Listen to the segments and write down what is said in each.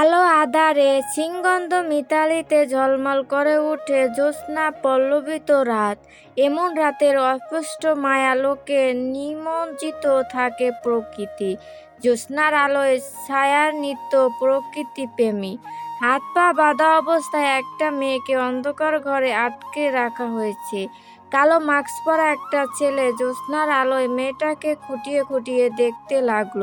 আলো আধারে সিংগন্ধ মিতালিতে ঝলমল করে উঠে জ্যোৎস্না পল্লবিত রাত। এমন রাতের অস্পষ্ট মায়ালোকে নিমজ্জিত থাকে প্রকৃতি। জ্যোৎস্নার আলোয় ছায়ার নিত্য প্রকৃতি প্রেমী। হাত পা বাঁধা অবস্থায় একটা মেয়েকে অন্ধকার ঘরে আটকে রাখা হয়েছে। কালো মাস্ক পরা একটা ছেলে জ্যোৎস্নার আলোয় মেয়েটাকে খুঁটিয়ে খুঁটিয়ে দেখতে লাগল।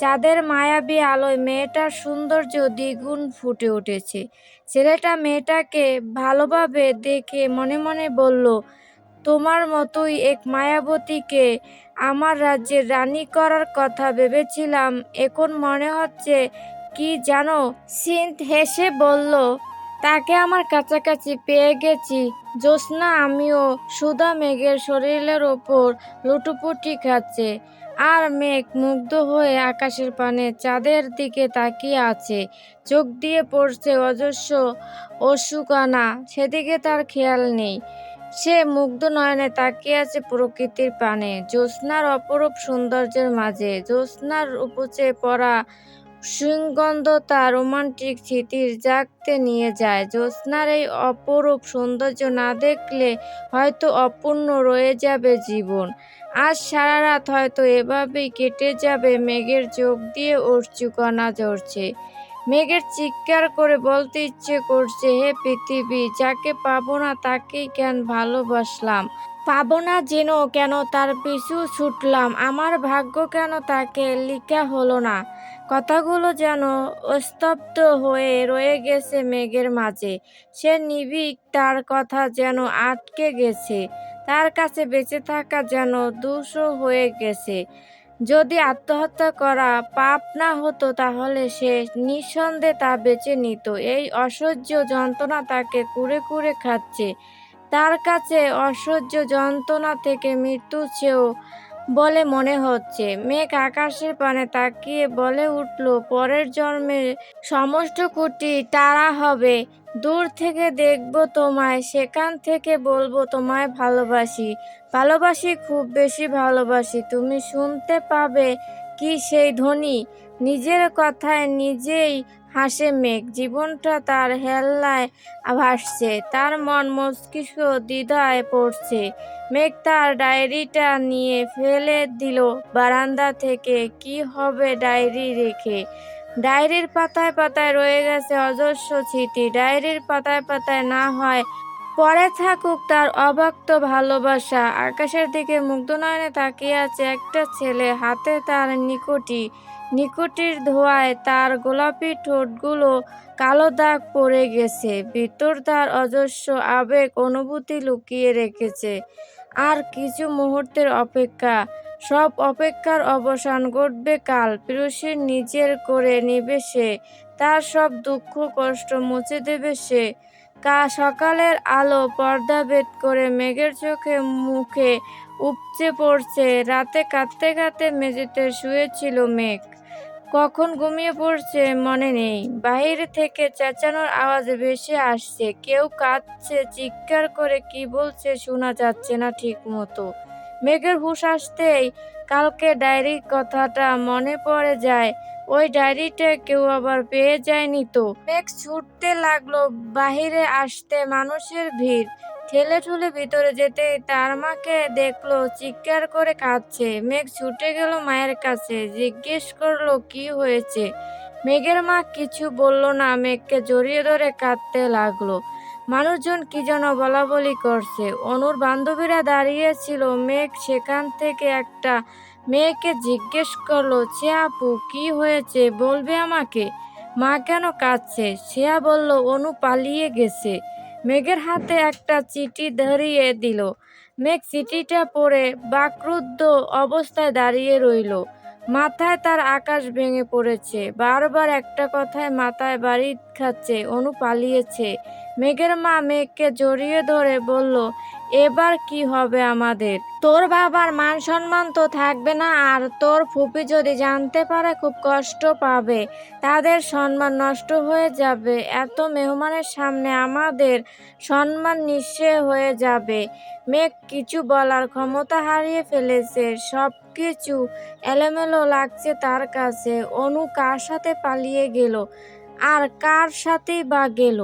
চাঁদের মায়াবী আলোয় মেয়েটার সৌন্দর্য দ্বিগুণ ফুটে উঠেছে। ছেলেটা মেয়েটাকে ভালোভাবে দেখে মনে মনে বলল, তোমার মতোই এক মায়াবতীকে আমার রাজ্যের রানী করার কথা ভেবেছিলাম। এখন মনে হচ্ছে কি জানো? সিন্ত হেসে বলল, তাকে আমার কাছাকাছি পেয়ে গেছি। জ্যোৎস্না আমিও সুধা মেঘের শরীরের ওপর লুটোপুটি খাচ্ছে। আর মেঘ মুগ্ধ হয়ে আকাশের পানে চাঁদের দিকে তাকিয়ে আছে। চোখ দিয়ে পড়ছে অজস্র অসুকানা, সেদিকে তার খেয়াল নেই। সে মুগ্ধ নয়নে তাকিয়ে আছে প্রকৃতির পানে। জ্যোৎস্নার অপরূপ সৌন্দর্যের মাঝে। জ্যোৎস্নার উপচে পড়া সুগন্ধতা রোমান্টিক স্মৃতির জাগতে নিয়ে যায়। জ্যোৎস্নার এই অপরূপ সৌন্দর্য না দেখলে হয়তো অপূর্ণ রয়ে যাবে জীবন। আজ সারা রাত হয়তো এভাবেই কেটে যাবে মেঘের চোখ দিয়ে অর্চুকণা ঝরছে মেঘের চিৎকার করে বলতে ইচ্ছে করছে, হে পৃথিবী, যাকে পাবো না তাকেই কেন ভালোবাসলাম? পাবো না যেন কেন তার পিছু ছুটলাম? আমার ভাগ্য কেন তাকে লিখা হলো না? কথাগুলো যেন অস্তব্ধ হয়ে রয়ে গেছে মেঘের মাঝে। সে নিবিক তার কথা যেন আটকে গেছে। তার কাছে বেঁচে থাকা যেন দুশো হয়ে গেছে। যদি আত্মহত্যা করা পাপ না হতো তাহলে সে নিঃসন্দেহে তা বেছে নিত। এই অসহ্য যন্ত্রণা তাকে কুড়ে কুড়ে খাচ্ছে। তার কাছে অসহ্য যন্ত্রণা থেকে মৃত্যু চেয়েও বলে মনে হচ্ছে। মেঘ আকাশের পানে তাকিয়ে বলে উঠল, পরের জন্মে সমস্ত কুটি তারা হবে। দূর থেকে দেখব তোমায়, সেখান থেকে বলব তোমায় ভালোবাসি। ভালোবাসি, খুব বেশি ভালোবাসি। তুমি শুনতে পাবে কি সেই ধ্বনি। নিজের কথায় নিজেই হাসে মেঘ। জীবনটা তার হেল্লায় ভাসছে, তার মন মস্তিষ্ক দ্বিধায় পড়ছে। মেঘ তার ডায়েরিটা নিয়ে ফেলে দিল, বারান্দা থেকে, কি হবে ডায়েরি রেখে? ডায়েরির পাতায় পাতায় রয়ে গেছে অজস্র স্মৃতি। ডায়েরির পাতায় পাতায় না হয় পরে থাকুক তার অবাক্ত ভালোবাসা। আকাশের দিকে মুগ্ধ নয়নে তাকিয়ে আছে একটা ছেলে, হাতে তার নিকটি। নিকটির ধোয়ায় তার গোলাপি ঠোঁটগুলো কালো দাগ পড়ে গেছে। ভিতর তার অজস্র আবেগ অনুভূতি লুকিয়ে রেখেছে। আর কিছু মুহূর্তের অপেক্ষা। সব অপেক্ষার অবসান ঘটবে কাল। পিরুষের নিজের করে নিবে সে। তার সব দুঃখ কষ্ট মুছে দেবে সে। কা সকালের আলো পর্দা ভেদ করে মেঘের চোখে মুখে উপচে পড়ছে। রাতে কাঁদতে কাঁদতে মেঝেতে শুয়েছিল মেঘ। কখন ঘুমিয়ে পড়ছে মনে নেই। বাহির থেকে চেঁচানোর আওয়াজ ভেসে আসছে। কেউ কাঁদছে, চিৎকার করে কি বলছে শোনা যাচ্ছে না ঠিক মতো মেঘের হুঁশ আসতেই কালকে ডায়েরির কথাটা মনে পড়ে যায়। ওই ডায়েরিটা কেউ আবার পেয়ে যায়নি তো। মেঘ ছুটতে লাগল, বাহিরে আসতে মানুষের ভিড়। ঠেলে ঠুলে ভিতরে যেতে তার মাকে দেখল, চিৎকার করে কাঁদছে। মেঘ ছুটে গেল মায়ের কাছে, জিজ্ঞেস করল, কি হয়েছে? মেঘের মা কিছু বলল না, মেঘকে জড়িয়ে ধরে কাঁদতে লাগল। মানুষজন কি যেন বলা বলি করছে। অনুর বান্ধবীরা দাঁড়িয়েছিল। মেঘ সেখান থেকে একটা মেয়েকে জিজ্ঞেস করল, সে আপু, কি হয়েছে? বলবে আমাকে? মা কেন কাঁদছে? শেয়া বলল, অনু পালিয়ে গেছে। মেঘের হাতে একটা চিঠি ধরিয়ে দিল। মেঘ চিঠিটা পড়ে বাক্রুদ্ধ অবস্থায় দাঁড়িয়ে রইল। মাথায় তার আকাশ ভেঙে পড়েছে। বারবার একটা কথায় মাথায় বাড়ি খাচ্ছে, অনু পালিয়েছে। মেঘের মা মেঘকে জড়িয়ে ধরে বলল, এবার কি হবে আমাদের? তোর বাবার মান সম্মান তো থাকবে না, আর তোর ফুপি যদি জানতে পারে খুব কষ্ট পাবে। তাদের সম্মান নষ্ট হয়ে যাবে। এত মেহমানের সামনে আমাদের সম্মান নিঃশেষ হয়ে যাবে। মেঘ কিছু বলার ক্ষমতা হারিয়ে ফেলেছে। সব কিছু এলোমেলো লাগছে তার কাছে। অনু কার সাথে পালিয়ে গেল? আর কার সাথেই বা গেল?